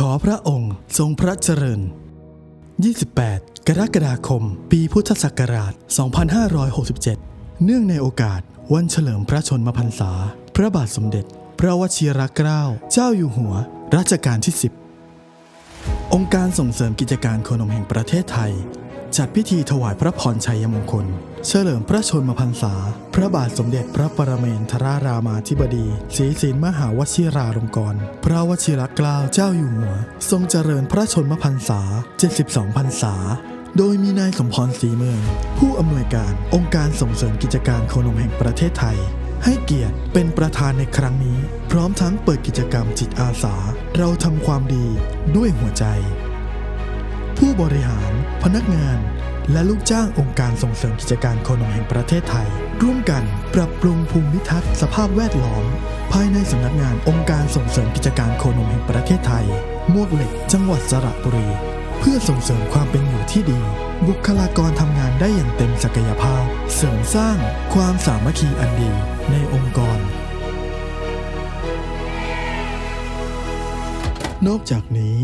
ขอพระองค์ทรงพระเจริญ 28 กรกฎาคม ปีพุทธศักราช 2567 เนื่องในโอกาสวันเฉลิมพระชนมพรรษา พระบาทสมเด็จ พระวชิรเกล้าเจ้าอยู่หัว รัชกาลที่ 10 องค์การส่งเสริมกิจการโคนมแห่งประเทศไทย จัดพิธีถวายพระพรชัยมงคล เฉลิมพระชนมพรรษา พระบาทสมเด็จพระปรเมนทรารามาธิบดีศรีสินมหาวชิราลงกรณ์พระวชิรเกล้าเจ้าอยู่หัว ทรงเจริญพระชนมพรรษา 72 พรรษา โดยมีนายสมพรศรีเมือง ผู้อำนวยการองค์การส่งเสริมกิจการโคนมแห่งประเทศไทย ให้เกียรติเป็นประธานในครั้งนี้ พร้อมทั้งเปิดกิจกรรมจิตอาสา เราทำความดีด้วยหัวใจ ผู้บริหาร พนักงาน และลูกจ้างองค์การส่งเสริมกิจการโคนมแห่งประเทศไทย ร่วมกันปรับปรุงภูมิทัศน์สภาพแวดล้อม ภายในสำนักงานองค์การส่งเสริมกิจการโคนมแห่งประเทศไทย มวกเหล็ก จังหวัดสระบุรี เพื่อส่งเสริมความเป็นอยู่ที่ดี บุคลากรทำงานได้อย่างเต็มศักยภาพ เสริมสร้างความสามัคคีอันดีในองค์กร นอกจากนี้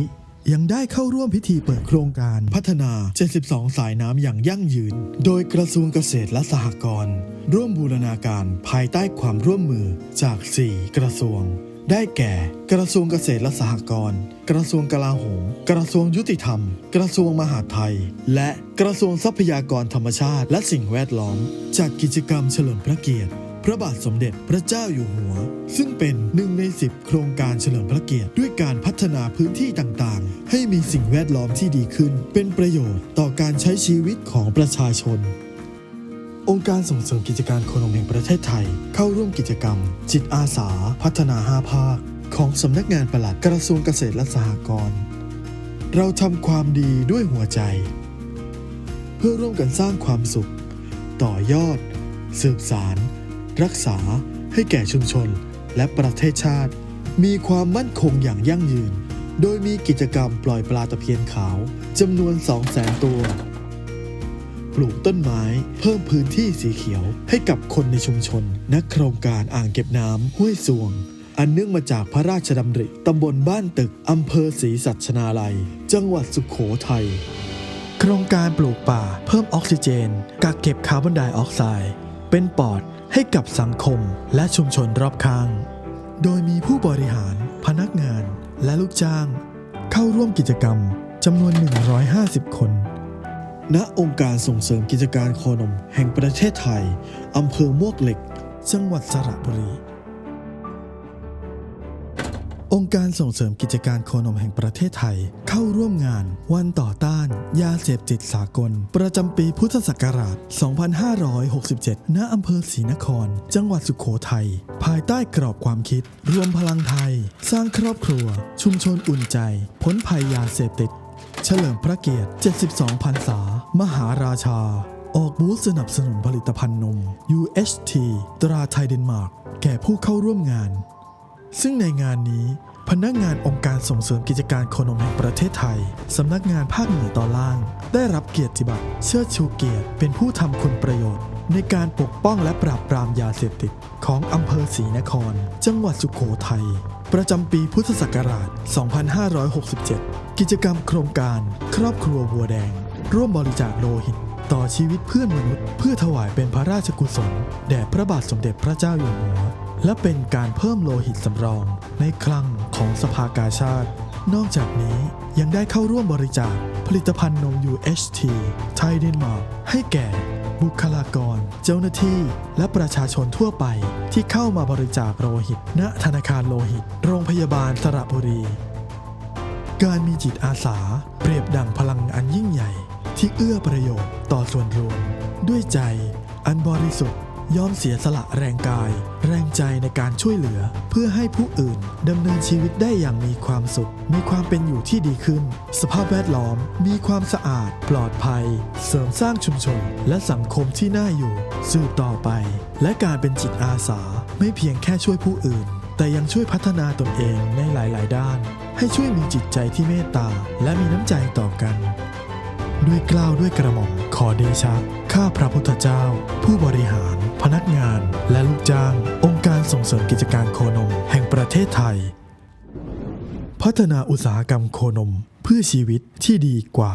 ยังได้เข้าร่วมพิธีเปิดโครงการพัฒนา 72 สายน้ำอย่างยั่งยืน โดยกระทรวงเกษตรและสหกรณ์ร่วมบูรณาการภายใต้ความร่วมมือจาก 4 กระทรวง ได้แก่ กระทรวงเกษตรและสหกรณ์กระทรวงกลาโหม กระทรวงยุติธรรม กระทรวงมหาดไทย และกระทรวงทรัพยากรธรรมชาติ และสิ่งแวดล้อม จากกิจกรรมเฉลิมพระเกียรติพระบาทสมเด็จพระเจ้าอยู่หัว ซึ่งเป็นหนึ่งในสิบโครงการเฉลิมพระเกียรติด้วยการพัฒนาพื้นที่ต่าง ให้มีสิ่งแวดล้อมที่ดีขึ้น เป็นประโยชน์ต่อการใช้ชีวิตของประชาชน องค์การส่งเสริมกิจการคนมแห่งประเทศไทย เข้าร่วมกิจกรรม จิตอาสา พัฒนา5ภาค ของสำนักงานปลัดกระทรวงเกษตรและสหกรณ์เราทำความดีด้วยหัวใจ เพื่อร่วมกันสร้างความสุข ต่อยอด สืบสาร รักษาให้แก่ชุมชนและประเทศชาติ มีความมั่นคงอย่างยั่งยืน โดยมีกิจกรรมปล่อยปลาตะเพียนขาวจำนวน 200,000 ตัว ปลูกต้นไม้เพิ่มพื้นที่สีเขียวให้กับคนในชุมชน นักโครงการอ่างเก็บน้ำห้วยสวง อันเนื่องมาจากพระราชดำริตำบลบ้านตึกอำเภอศรีสัชนาลัย จังหวัดสุขโขทัยโครงการปลูกป่าเพิ่มออกซิเจน กักเก็บคาร์บอนไดออกไซด์เป็นปอดให้กับสังคมและชุมชนรอบข้าง โดยมีผู้บริหาร พนักงาน และลูกจ้าง เข้าร่วมกิจกรรมจำนวน 150 คน ณ องค์การส่งเสริมกิจการโคนมแห่งประเทศไทย อำเภอมวกเหล็ก จังหวัดสระบุรี องค์การส่งเสริมกิจการโคนมแห่งประเทศไทย เข้าร่วมงานวันต่อต้าน ยาเสพติดสากล ประจำปีพุทธศักราช 2567 ณ อำเภอศรีนคร จังหวัดสุขโขทัย ภายใต้กรอบความคิด รวมพลังไทย สร้างครอบครัว ชุมชนอุ่นใจ พ้นภัยยาเสพติด เฉลิมพระเกียรติ 72พรรษา มหาราชา ออกบูธสนับสนุนผลิตภัณฑ์นม UHT ตราไทยเดนมาร์ก แก่ผู้เข้าร่วมงาน ซึ่งในงานนี้พนักงานองค์การส่งเสริมกิจการโคนมแห่งประเทศไทย สำนักงานภาคเหนือตอนล่าง ได้รับเกียรติบัตรเชิดชูเกียรติเป็นผู้ทำคุณประโยชน์ ในการปกป้องและปราบปรามยาเสพติด ของอำเภอศรีนคร จังหวัดสุขโขทัย ประจำปีพุทธศักราช 2567 กิจกรรมโครงการ ครอบครัววัวแดง ร่วมบริจาคโลหิต ต่อชีวิตเพื่อนมนุษย์ เพื่อถวายเป็นพระราชกุศล แด่พระบาทสมเด็จพระเจ้าอยู่หัว และเป็นการเพิ่มโลหิตสำรองในคลังของสภากาชาติ นอกจากนี้ยังได้เข้าร่วมบริจาคผลิตภัณฑ์นม UHT ไทยเดนมาร์กให้แก่บุคลากร เจ้าหน้าที่ และประชาชนทั่วไปที่เข้ามาบริจาคโลหิต ณ ธนาคารโลหิต โรงพยาบาลสระบุรี การมีจิตอาสา เปรียบดั่งพลังอันยิ่งใหญ่ ที่เอื้อประโยชน์ต่อส่วนรวม ด้วยใจอันบริสุทธิ์ ยอมเสียสละแรงกาย แรงใจในการช่วยเหลือ เพื่อให้ผู้อื่นดำเนินชีวิตได้อย่างมีความสุข มีความเป็นอยู่ที่ดีขึ้น สภาพแวดล้อม มีความสะอาด ปลอดภัย เสริมสร้างชุมชน และสังคมที่น่าอยู่ สืบต่อไป และการเป็นจิตอาสา ไม่เพียงแค่ช่วยผู้อื่น แต่ยังช่วยพัฒนาตนเองในหลาย ๆ ด้าน ให้ช่วยมีจิตใจที่เมตตา และมีน้ำใจต่อกันด้วยกล้าวด้วยกระหม่อมขอเดชะ ข้าพระพุทธเจ้า ผู้บริหาร พนักงาน และลูกจ้าง องค์การส่งเสริมกิจการโคนม แห่งประเทศไทย พัฒนาอุตสาหกรรมโคนมเพื่อชีวิตที่ดีกว่า